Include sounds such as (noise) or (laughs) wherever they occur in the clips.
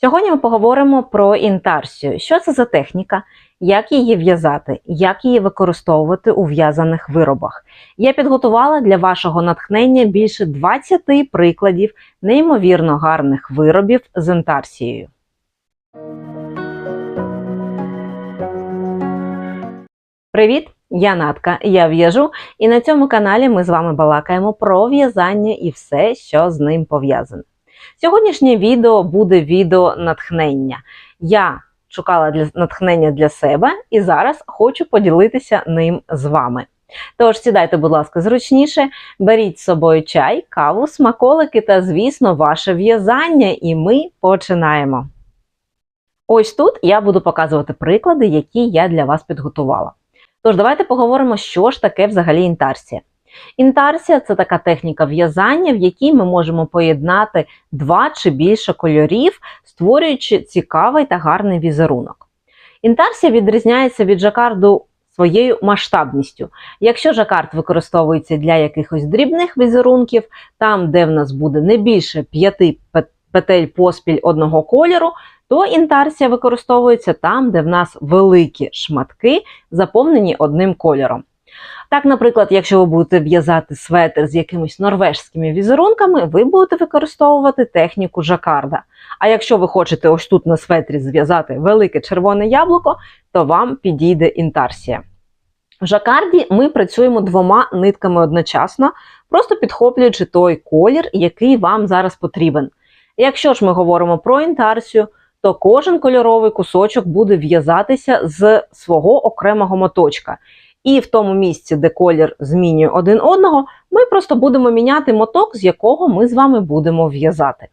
Сьогодні ми поговоримо про інтарсію. Що це за техніка, як її в'язати, як її використовувати у в'язаних виробах. Я підготувала для вашого натхнення більше 20 прикладів неймовірно гарних виробів з інтарсією. Привіт! Я Натка, я в'яжу, і на цьому каналі ми з вами балакаємо про в'язання і все, що з ним пов'язане. Сьогоднішнє відео буде відео натхнення. Я шукала для натхнення для себе і зараз хочу поділитися ним з вами. Тож сідайте, будь ласка, зручніше, беріть з собою чай, каву, смаколики та, звісно, ваше в'язання, і ми починаємо. Ось тут я буду показувати приклади, які я для вас підготувала. Тож, давайте поговоримо, що ж таке взагалі інтарсія. Інтарсія це така техніка в'язання, в якій ми можемо поєднати два чи більше кольорів, створюючи цікавий та гарний візерунок. Інтарсія відрізняється від жакарду своєю масштабністю. Якщо жакард використовується для якихось дрібних візерунків, там, де в нас буде не більше п'яти петель поспіль одного кольору, то інтарсія використовується там, де в нас великі шматки, заповнені одним кольором. Так, наприклад, якщо ви будете в'язати светр з якимись норвежськими візерунками, ви будете використовувати техніку жакарда. А якщо ви хочете ось тут на светрі зв'язати велике червоне яблуко, то вам підійде інтарсія. В жакарді ми працюємо двома нитками одночасно, просто підхоплюючи той колір, який вам зараз потрібен. Якщо ж ми говоримо про інтарсію, то кожен кольоровий кусочок буде в'язатися з свого окремого моточка. І в тому місці, де колір змінює один одного, ми просто будемо міняти моток, з якого ми з вами будемо в'язати.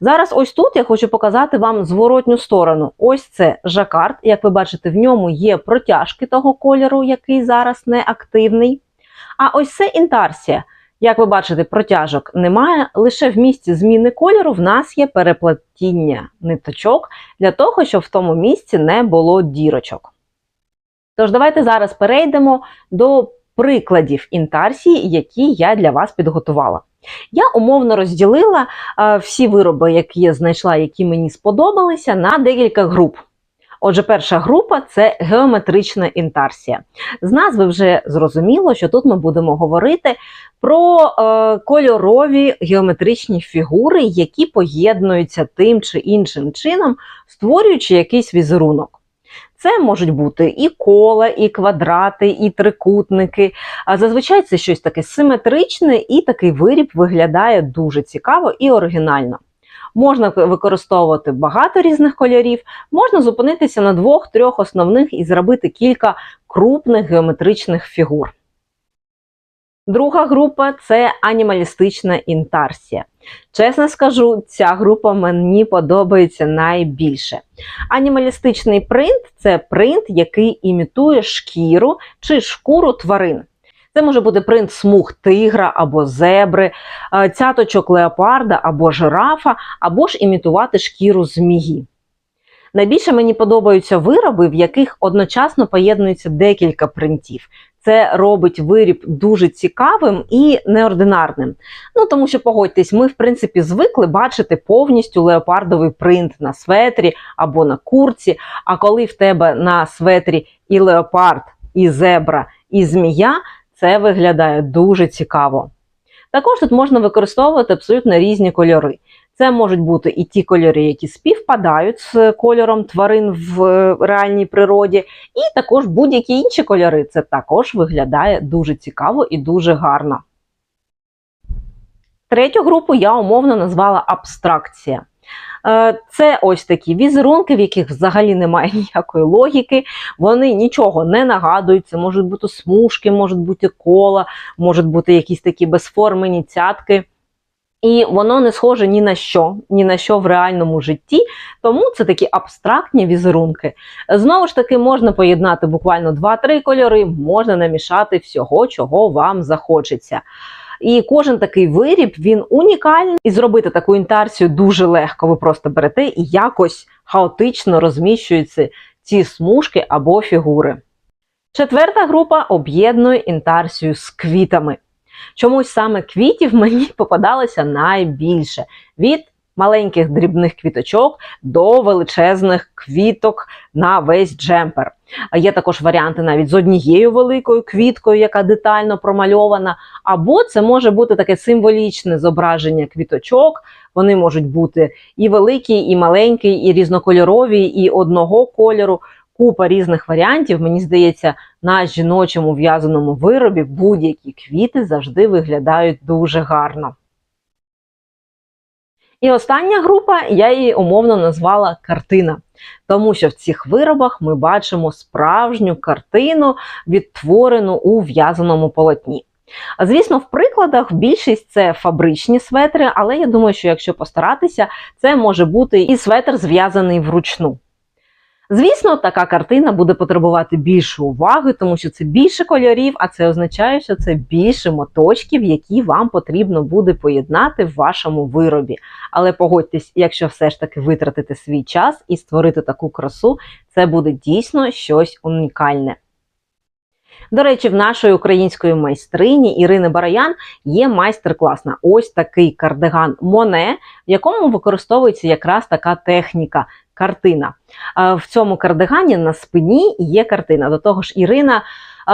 Зараз, ось тут я хочу показати вам зворотню сторону. Ось це жакард. Як ви бачите, в ньому є протяжки того кольору, який зараз не активний. А ось це інтарсія. Як ви бачите, протяжок немає, лише в місці зміни кольору в нас є переплетіння ниточок для того, щоб в тому місці не було дірочок. Тож, давайте зараз перейдемо до прикладів інтарсії, які я для вас підготувала. Я умовно розділила а, всі вироби, які я знайшла, які мені сподобалися, на декілька груп. Отже, перша група це геометрична інтарсія. З назви вже зрозуміло, що тут ми будемо говорити про е, кольорові геометричні фігури, які поєднуються тим чи іншим чином, створюючи якийсь візерунок. Це можуть бути і кола, і квадрати, і трикутники. А зазвичай це щось таке симетричне, і такий виріб виглядає дуже цікаво і оригінально. Можна використовувати багато різних кольорів, можна зупинитися на двох-трьох основних і зробити кілька крупних геометричних фігур. Друга група це анімалістична інтарсія. Чесно скажу, ця група мені подобається найбільше. Анімалістичний принт це принт, який імітує шкіру чи шкуру тварин. Це може бути принт смуг тигра або зебри, цяточок леопарда або жирафа, або ж імітувати шкіру змії. Найбільше мені подобаються вироби, в яких одночасно поєднується декілька принтів. Це робить виріб дуже цікавим і неординарним. Ну тому що погодьтесь, ми в принципі звикли бачити повністю леопардовий принт на светрі або на курці. А коли в тебе на светрі і леопард, і зебра, і змія, це виглядає дуже цікаво. Також тут можна використовувати абсолютно різні кольори. Це можуть бути і ті кольори, які співпадають з кольором тварин в реальній природі, і також будь-які інші кольори. Це також виглядає дуже цікаво і дуже гарно. Третю групу я умовно назвала абстракція. Це ось такі візерунки, в яких взагалі немає (laughs) ніякої логіки, вони нічого не нагадують. Це можуть бути смужки, можуть бути кола, можуть бути якісь такі безформені цятки. І воно не схоже ні на що, ні на що в реальному житті, тому це такі абстрактні візерунки. Знову ж таки, можна поєднати буквально 2-3 кольори, можна намішати всього, чого вам захочеться. І кожен такий виріб він унікальний, і зробити таку інтарсію дуже легко. Ви просто берете і якось хаотично розміщуються ці смужки або фігури. Четверта група об'єднує інтарсію з квітами. Чомусь саме квітів мені (laughs) попадалося найбільше від маленьких дрібних квіточок до величезних квіток на весь джемпер. Є також варіанти навіть з однією великою квіткою, яка детально промальована. Або це може бути таке символічне зображення квіточок. Вони можуть бути і великі, і маленькі, і різнокольорові, і одного кольору. Купа різних варіантів. Мені здається, на жіночому в'язаному виробі будь-які квіти завжди виглядають дуже гарно. І остання група, я її умовно назвала картина, тому що в цих виробах ми бачимо справжню картину, відтворену у в'язаному полотні. Звісно, в прикладах більшість це фабричні светри, але я думаю, що якщо постаратися, це може бути і светр зв'язаний вручну. Звісно, така картина буде потребувати більше уваги, тому що це більше кольорів, а це означає, що це більше моточків, які вам потрібно буде поєднати в вашому виробі. Але погодьтесь, якщо все ж таки витратити свій час і створити таку красу, це буде дійсно щось унікальне. До речі, в нашої української майстрині Ірини Бараян є майстер-клас на ось такий кардиган Моне, в якому використовується якраз така техніка картина. В цьому кардигані на спині є картина. До того ж, Ірина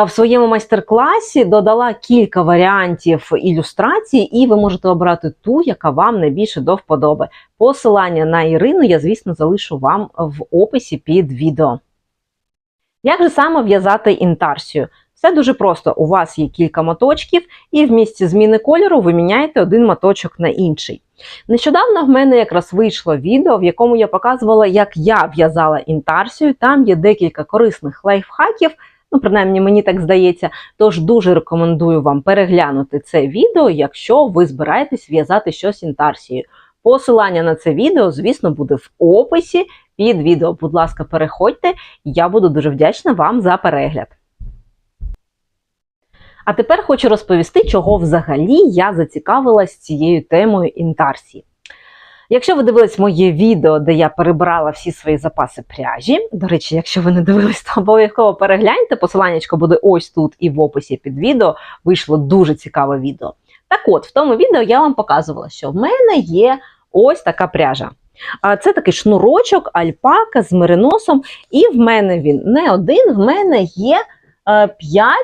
в своєму майстер-класі додала кілька варіантів ілюстрацій, і ви можете обрати ту, яка вам найбільше до вподоби. Посилання на Ірину я, звісно, залишу вам в описі під відео. Як же саме в'язати інтарсію? Все дуже просто. У вас є кілька моточків, і в місці зміни кольору ви міняєте один моточок на інший. Нещодавно в мене якраз вийшло відео, в якому я показувала, як я в'язала інтарсію. Там є декілька корисних лайфхаків, ну, принаймні, мені так здається. Тож дуже рекомендую вам переглянути це відео, якщо ви збираєтесь в'язати щось інтарсією. Посилання на це відео, звісно, буде в описі під відео. Будь ласка, переходьте, я буду дуже вдячна вам за перегляд. А тепер хочу розповісти, чого взагалі я зацікавилась цією темою інтарсії. Якщо ви дивились моє відео, де я перебирала всі свої запаси пряжі, до речі, якщо ви не дивились, то обов'язково перегляньте, посилання буде ось тут і в описі під відео. Вийшло дуже цікаве відео. Так от, в тому відео я вам показувала, що в мене є ось така пряжа. Це такий шнурочок, альпака з мериносом, і в мене він не один, в мене є 5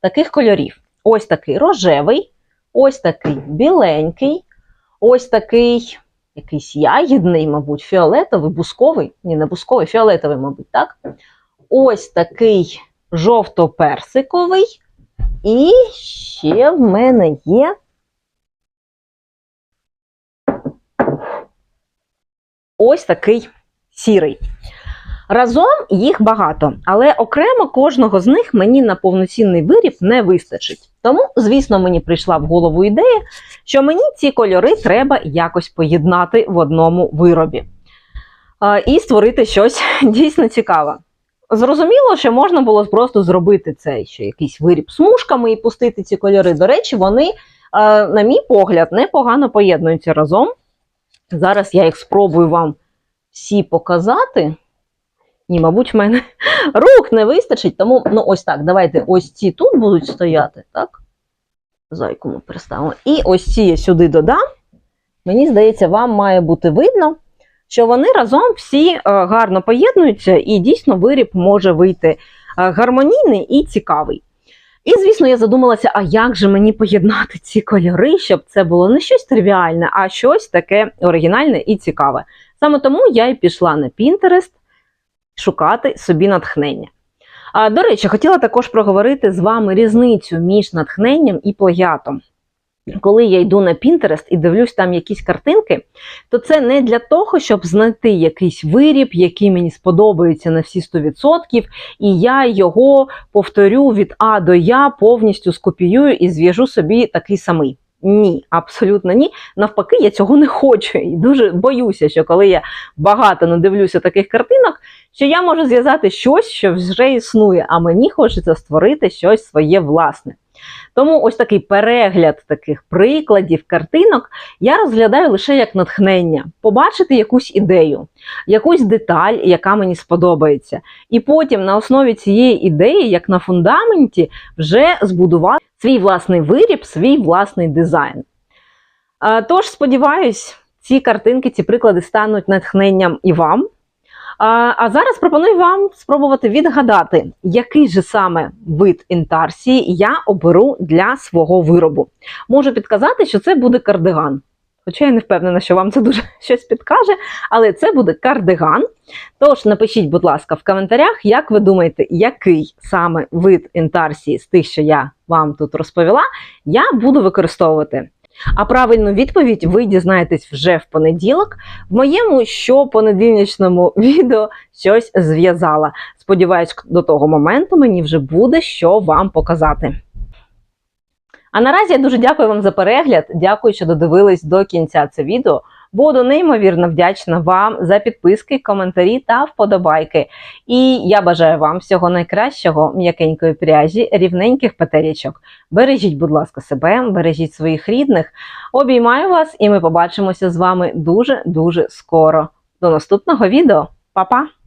таких кольорів. Ось такий рожевий, ось такий біленький, ось такий якийсь ягідний, мабуть, фіолетовий, бусковий, ні, не бусковий, фіолетовий, мабуть, так? Ось такий жовто-персиковий. І ще в мене є. Ось такий сірий. Разом їх багато, але окремо кожного з них мені на повноцінний виріб не вистачить. Тому, звісно, мені прийшла в голову ідея, що мені ці кольори треба якось поєднати в одному виробі і створити щось (laughs) дійсно цікаве. Зрозуміло, що можна було просто зробити цей ще якийсь виріб смужками і пустити ці кольори. До речі, вони, на мій погляд, непогано поєднуються разом. Зараз я їх спробую вам всі показати. Ні, мабуть, в мене рук не вистачить, тому ну ось так. Давайте ось ці тут будуть стояти, так? Зайку ми переставимо. І ось ці я сюди додам. Мені здається, вам має бути видно, що вони разом всі е, гарно поєднуються, і дійсно виріб може вийти е, гармонійний і цікавий. І, звісно, я задумалася, а як же мені поєднати ці кольори, щоб це було не щось тривіальне, а щось таке оригінальне і цікаве. Саме тому я і пішла на Pinterest шукати собі натхнення. А, До речі, хотіла також проговорити з вами різницю між натхненням і плагіатом. Коли я йду на Pinterest і дивлюсь там якісь картинки, то це не для того, щоб знайти якийсь виріб, який мені сподобається на всі 100%, і я його повторю від А до Я, повністю скопіюю і зв'яжу собі такий самий. Ні, абсолютно ні. Навпаки, я цього не хочу. І дуже боюся, що коли я багато надивлюся таких картинок, що я можу зв'язати щось, що вже існує, а мені хочеться створити щось своє власне. Тому ось такий перегляд таких прикладів, картинок я розглядаю лише як натхнення, побачити якусь ідею, якусь деталь, яка мені сподобається. І потім на основі цієї ідеї, як на фундаменті, вже збудувати свій власний виріб, свій власний дизайн. Тож, сподіваюсь, ці картинки, ці приклади стануть натхненням і вам. А, а зараз пропоную вам спробувати відгадати, який же саме вид інтарсії я оберу для свого виробу. Можу підказати, що це буде кардиган. Хоча я не впевнена, що вам це дуже (laughs) щось підкаже, але це буде кардиган. Тож напишіть, будь ласка, в коментарях, як ви думаєте, який саме вид інтарсії з тих, що я вам тут розповіла, я буду використовувати. А правильну відповідь ви дізнаєтесь вже в понеділок. В моєму щопонедільничному (laughs) відео щось зв'язала. Сподіваюсь, до того моменту мені вже буде що вам показати. А наразі я дуже дякую вам за перегляд. Дякую, що додивились до кінця це відео. Буду неймовірно вдячна вам за підписки, коментарі та вподобайки. І я бажаю вам всього найкращого, м'якенької пряжі, рівненьких патерічок. Бережіть, будь ласка, себе, бережіть своїх рідних. Обіймаю вас, і ми побачимося з вами дуже дуже скоро. До наступного відео. Па-па!